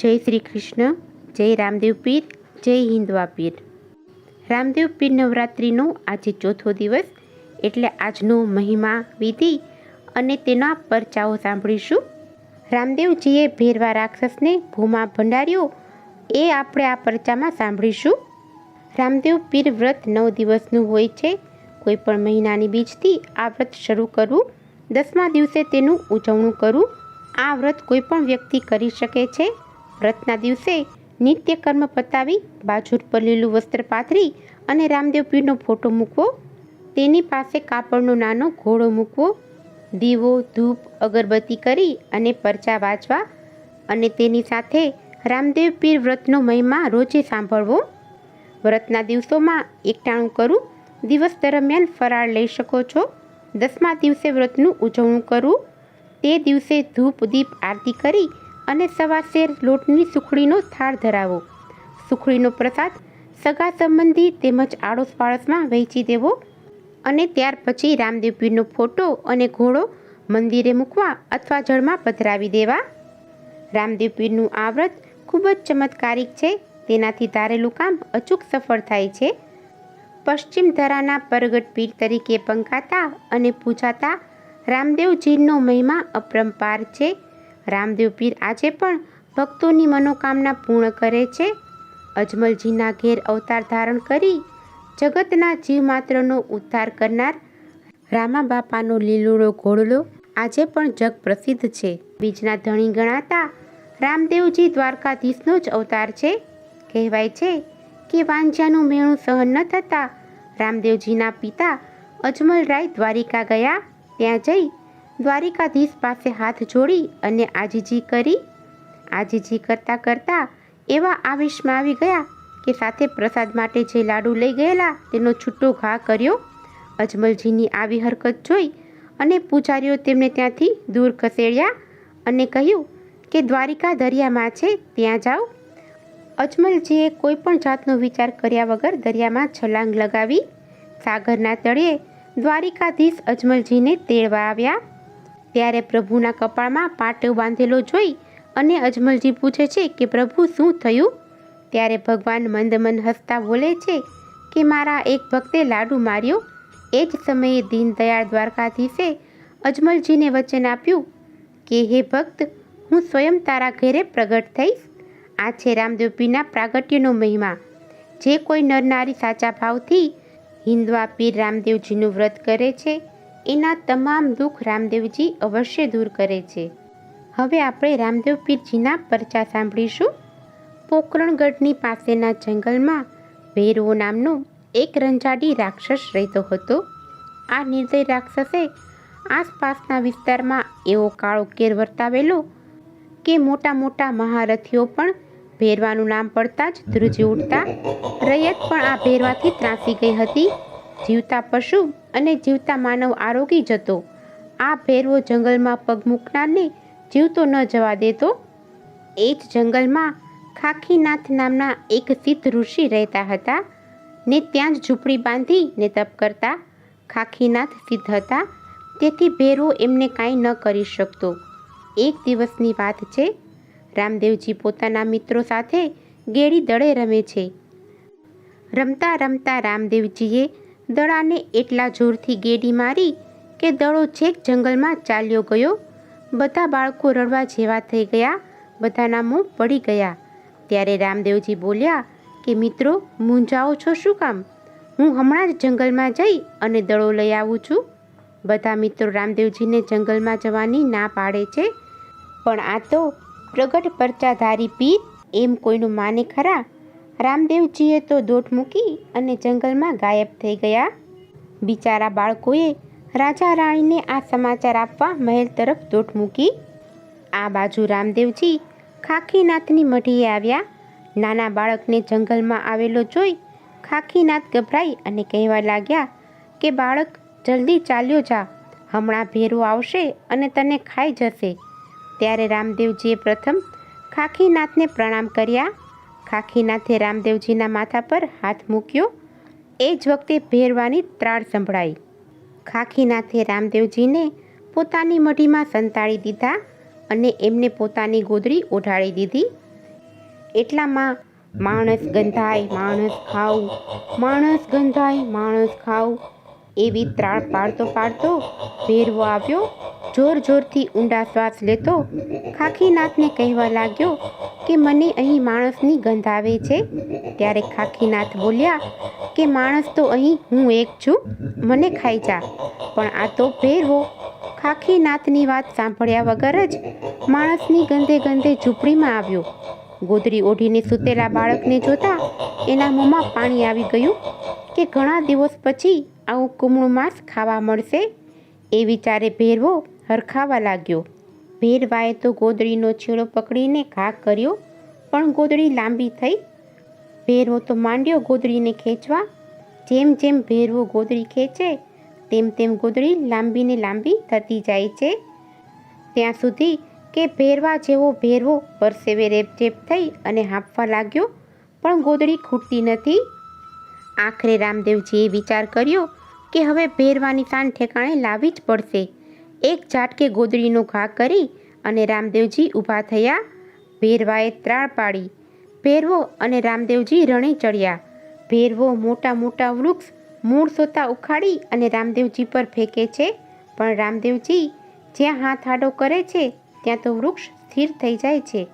જય શ્રી કૃષ્ણ, જય રામદેવ પીર, જય હિન્દવા પીર રામદેવ પીર નવરાત્રિનો આજે ચોથો દિવસ એટલે આજનો મહિમા વિધિ અને તેના પરચાઓ સાંભળીશું. રામદેવજીએ ભેરવા રાક્ષસને ભૂમા ભંડાર્યો, એ આપણે આ પરચામાં સાંભળીશું. રામદેવ પીર વ્રત નવ દિવસનું હોય છે, કોઈ પણ મહિનાની બીજથી આ વ્રત શરૂ કરવું, દસમા દિવસે તેનું ઉજવણું કરવું, આ વ્રત કોઈ પણ વ્યક્તિ કરી શકે છે. વ્રતના દિવસે નિત્ય કર્મ પતાવી, બાજુર પર લીલું વસ્ત્ર પાથરી અને રામદેવ પીરનો ફોટો મૂકવો. તેની પાસે કાપડનો નાનો ઘોડો મૂકવો. દીવો, ધૂપ, અગરબત્તી કરી અને પરચા વાંચવા અને તેની સાથે રામદેવ પીર વ્રતનો મહિમા રોજે સાંભળવો. વ્રતના દિવસોમાં એકટાણું કરું, દિવસ દરમિયાન ફરાળ લઈ શકો છો. દસમા દિવસે વ્રતનું ઉજવણું કરવું તે દિવસે ધૂપ, દીપ, આરતી કરી અને સવા શેર લોટની સુખડીનો થાળ ધરાવો. સુખડીનો પ્રસાદ સગા સંબંધી તેમજ આડોશ પાડોશમાં વહેંચી દેવો અને ત્યાર પછી રામદેવ પીરનો ફોટો અને ઘોડો મંદિરે મૂકવા અથવા જળમાં પધરાવી દેવા. રામદેવ પીરનું આ વ્રત ખૂબ જ ચમત્કારિક છે. તેનાથી ધારેલું કામ અચૂક સફળ થાય છે. પશ્ચિમ ધરાના પરગટ પીર તરીકે પંકાતા અને પૂજાતા રામદેવજીનો મહિમા અપરંપાર છે. રામદેવ પીર આજે પણ ભક્તોની મનોકામના પૂર્ણ કરે છે. અજમલજીના ઘેર અવતાર ધારણ કરી જગતના જીવ માત્રનો ઉદ્ધાર કરનાર રામા બાપાનો લીલુડો ઘોડલો આજે પણ જગ પ્રસિદ્ધ છે. બીજના ધણી ગણાતા રામદેવજી દ્વારકાધીશનો જ અવતાર છે. કહેવાય છે કે વાંજાનું મેણું સહન ન થતાં રામદેવજીના પિતા અજમલરાય દ્વારિકા ગયા. ત્યાં જઈ દ્વારિકાધીશ પાસે હાથ જોડી અને આજીજી કરી, આજીજી કરતાં કરતાં એવા આવેશમાં આવી ગયા કે સાથે પ્રસાદ માટે જે લાડુ લઈ ગયેલા તેનો છૂટો ઘા કર્યો. અજમલજીની આવી હરકત જોઈ અને પૂજારીઓ તેમને ત્યાંથી દૂર ખસેડ્યા અને કહ્યું કે, દ્વારિકા દરિયામાં છે, ત્યાં જાઓ. અજમલજીએ કોઈ પણ જાતનો વિચાર કર્યા વગર દરિયામાં છલાંગ લગાવી. સાગરના તળિયે દ્વારિકાધીશ અજમલજીને તેડવા આવ્યા. ત્યારે પ્રભુના કપાળમાં પાટો બાંધેલો જોઈ અને અજમલજી પૂછે છે કે, પ્રભુ, શું થયું? ત્યારે ભગવાન મંદમન હસતા બોલે છે કે, મારા એક ભક્તે લાડુ માર્યો. એ જ સમયે દીનદયાળ દ્વારકાધીશે અજમલજીને વચન આપ્યું કે, હે ભક્ત, હું સ્વયં તારા ઘેરે પ્રગટ થઈશ. આ છે રામદેવપીના પ્રાગટ્યનો મહિમા. જે કોઈ નરનારી સાચા ભાવથી હિન્દવા પીર રામદેવજીનું વ્રત કરે છે એના તમામ દુઃખ રામદેવજી અવશ્ય દૂર કરે છે. હવે આપણે રામદેવ પીરજીના પરચા સાંભળીશું. પોકરણગઢની પાસેના જંગલમાં ભેરવો નામનો એક રંજાડી રાક્ષસ રહેતો હતો. આ નિર્દય રાક્ષસે આસપાસના વિસ્તારમાં એવો કાળો કેર વર્તાવેલો કે મોટા મોટા મહારથીઓ પણ ભેરવાનું નામ પડતા જ ધ્રુજી ઉઠતા, રૈયત પણ આ ભેરવાથી ત્રાસી ગઈ હતી. જીવતા પશુ અને જીવતા માનવ આરોગી જતો. આ ભેરવો જંગલમાં પગ મૂકનારને જીવતો ન જવા દેતો. એ જ જંગલમાં ખાખીનાથ નામના એક સિદ્ધ ઋષિ રહેતા હતા ને ત્યાં જ ઝૂંપડી બાંધી ને તપ કરતા. ખાખીનાથ સિદ્ધ હતા. તેથી ભેરવો એમને કાંઈ ન કરી શકતો. એક દિવસની વાત છે. રામદેવજી પોતાના મિત્રો સાથે ગેડી દળે રમે છે. રમતા રમતા રામદેવજીએ દડાને એટલા જોરથી ગેડી મારી કે દડો છેક જંગલમાં ચાલ્યો ગયો. બધા બાળકો રડવા જેવા થઈ ગયા. બધાના મોં પડી ગયા. ત્યારે રામદેવજી બોલ્યા કે, મિત્રો, મૂંઝાઓ છો શું કામ? હું હમણાં જ જંગલમાં જઈ અને દડો લઈ આવું છું. બધા મિત્રો રામદેવજીને જંગલમાં જવાની ના પાડે છે. પણ આ તો પ્રગટ પરચાધારી પીર એમ કોઈનું માને ખરા રામદેવજીએ તો દોટ મૂકી અને જંગલમાં ગાયબ થઈ ગયા. બિચારા બાળકોએ રાજા રાણીને આ સમાચાર આપવા મહેલ તરફ દોટ મૂકી. આ બાજુ રામદેવજી ખાખીનાથની મઢીએ આવ્યા. નાના બાળકને જંગલમાં આવેલો જોઈ ખાખીનાથ ગભરાઈ અને કહેવા લાગ્યા કે, બાળક, જલ્દી ચાલ્યો જા. હમણાં ભેરો આવશે અને તને ખાઈ જશે. ત્યારે રામદેવજીએ પ્રથમ ખાખીનાથને પ્રણામ કર્યા. ખાખીનાથે રામદેવજીના માથા પર હાથ મૂક્યો. એ જ વખતે ભેરવાની ત્રાળ સંભળાઈ. ખાખીનાથે રામદેવજીને પોતાની મઢીમાં સંતાડી દીધા અને એમને પોતાની ગોદડી ઓઢાળી દીધી. એટલામાં, માણસ ગંધાય, માણસ ખાવ માણસ ગંધાય, માણસ ખાવ એવી ત્રાળ પાડતો પાડતો ભેરવો આવ્યો. જોર જોરથી ઊંડા શ્વાસ લેતો ખાખીનાથને કહેવા લાગ્યો કે મને અહીં માણસની ગંધ આવે છે? ત્યારે ખાખીનાથ બોલ્યા, કે માણસ તો અહીં હું એક છું, મને ખાઈ જા, પણ આ તો ભેરવો ખાખીનાથની વાત સાંભળ્યા વગર જ માણસની ગંધે ગંધે ઝૂંપડીમાં આવ્યો. ગોદરી ઓઢીને સૂતેલા બાળકને જોતા એના મોંમાં પાણી આવી ગયું કે ઘણા દિવસ પછી આવું કુમળું માંસ ખાવા મળશે એ વિચારે ભેરવો હરખાવા લાગ્યો. ભેરવાએ તો ગોદડીનો છેડો પકડીને ઘા કર્યો, પણ ગોદડી લાંબી થઈ. ભેરવો તો માંડ્યો ગોદડીને ખેંચવા. જેમ જેમ ભેરવો ગોદડી ખેંચે, તેમ તેમ ગોદડી લાંબીને લાંબી થતી જાય છે. ત્યાં સુધી કે ભેરવા જેવો ભેરવો પરસેવે રેપઝેપ થઈ અને હાંફવા લાગ્યો, પણ ગોદડી ખૂટતી નથી. આખરે રામદેવજીએ વિચાર કર્યો કે હવે ભેરવાની શાન ઠેકાણે લાવવી જ પડશે. એક ઝાટકે ગોદડીનો ઘા કરી અને રામદેવજી ઊભા થયા. ભેરવાએ ત્રાળ પાડી. ભેરવો અને રામદેવજી રણે ચડ્યા. ભેરવો મોટા મોટા વૃક્ષ મૂળ સોતા ઉખાડી અને રામદેવજી પર ફેંકે છે. પણ રામદેવજી જ્યાં હાથ આડો કરે છે, ત્યાં તો વૃક્ષ સ્થિર થઈ જાય છે.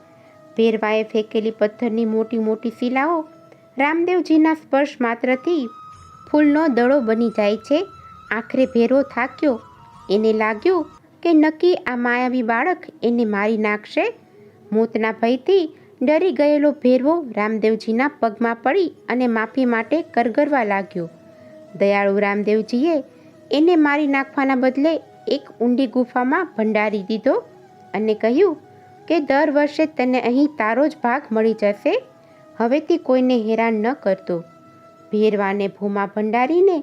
ભેરવાએ ફેંકેલી પથ્થરની મોટી મોટી શિલાઓ રામદેવજીના સ્પર્શ માત્રથી ફૂલનો દડો બની જાય છે. આખરે ભેરો થાક્યો એને લાગ્યું કે નક્કી આ માયાવી બાળક એને મારી નાખશે. મોતના ભયથી ડરી ગયેલો ભેરવો રામદેવજીના પગમાં પડી અને માફી માટે કરગરવા લાગ્યો. દયાળુ રામદેવજીએ એને મારી નાખવાના બદલે એક ઊંડી ગુફામાં ભંડારી દીધો અને કહ્યું કે દર વર્ષે તને અહીં તારો જ ભાગ મળી જશે. હવેથી કોઈને હેરાન ન કરતો. ભેરવાને ભૂમા ભંડારીને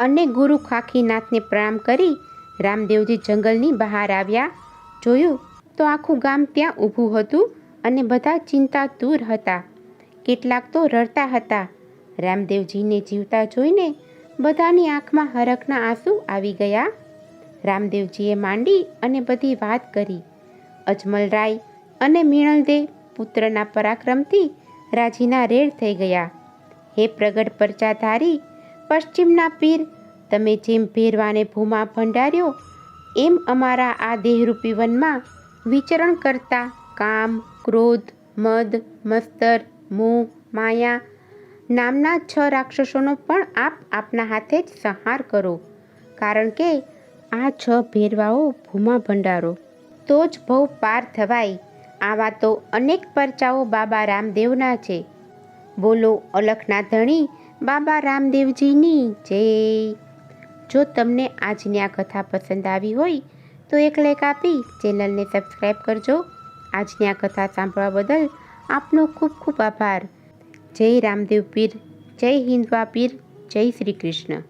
અને ગુરુ ખાખીનાથને પ્રણામ કરી રામદેવજી જંગલની બહાર આવ્યા. જોયું? તો આખું ગામ ત્યાં ઊભું હતું અને બધા ચિંતા દૂર હતા. કેટલાક તો રડતા હતા. રામદેવજીને જીવતા જોઈને બધાની આંખમાં હરખના આંસુ આવી ગયા. રામદેવજીએ માંડી અને બધી વાત કરી. અજમલરાય અને મીણલદે પુત્રના પરાક્રમથી રાજીના રેડ થઈ ગયા. હે પ્રગટ પરચાધારી, પશ્ચિમના પીર તમે જેમ ભેરવાને ભૂમા ભંડાર્યો, એમ અમારા આ દેહરૂપી વનમાં વિચરણ કરતા કામ, ક્રોધ, મદ, મસ્તર, મોહ, માયા નામના છ રાક્ષસોનો પણ આપ આપના હાથે જ સંહાર કરો. કારણ કે આ છ ભેરવાઓ ભૂમા ભંડારો. તો જ ભવ પાર થવાય. આવા તો અનેક પરચાઓ બાબા રામદેવના છે. બોલો અલખના ધણી બાબા રામદેવજીની જય. જો તમને આજની આ કથા પસંદ આવી હોય, તો એક લાઈક આપી ચેનલને સબસ્ક્રાઈબ કરજો. આજની આ કથા સાંભળવા બદલ આપનો ખૂબ ખૂબ આભાર. જય રામદેવ પીર, જય હિન્દવા પીર, જય શ્રી કૃષ્ણ.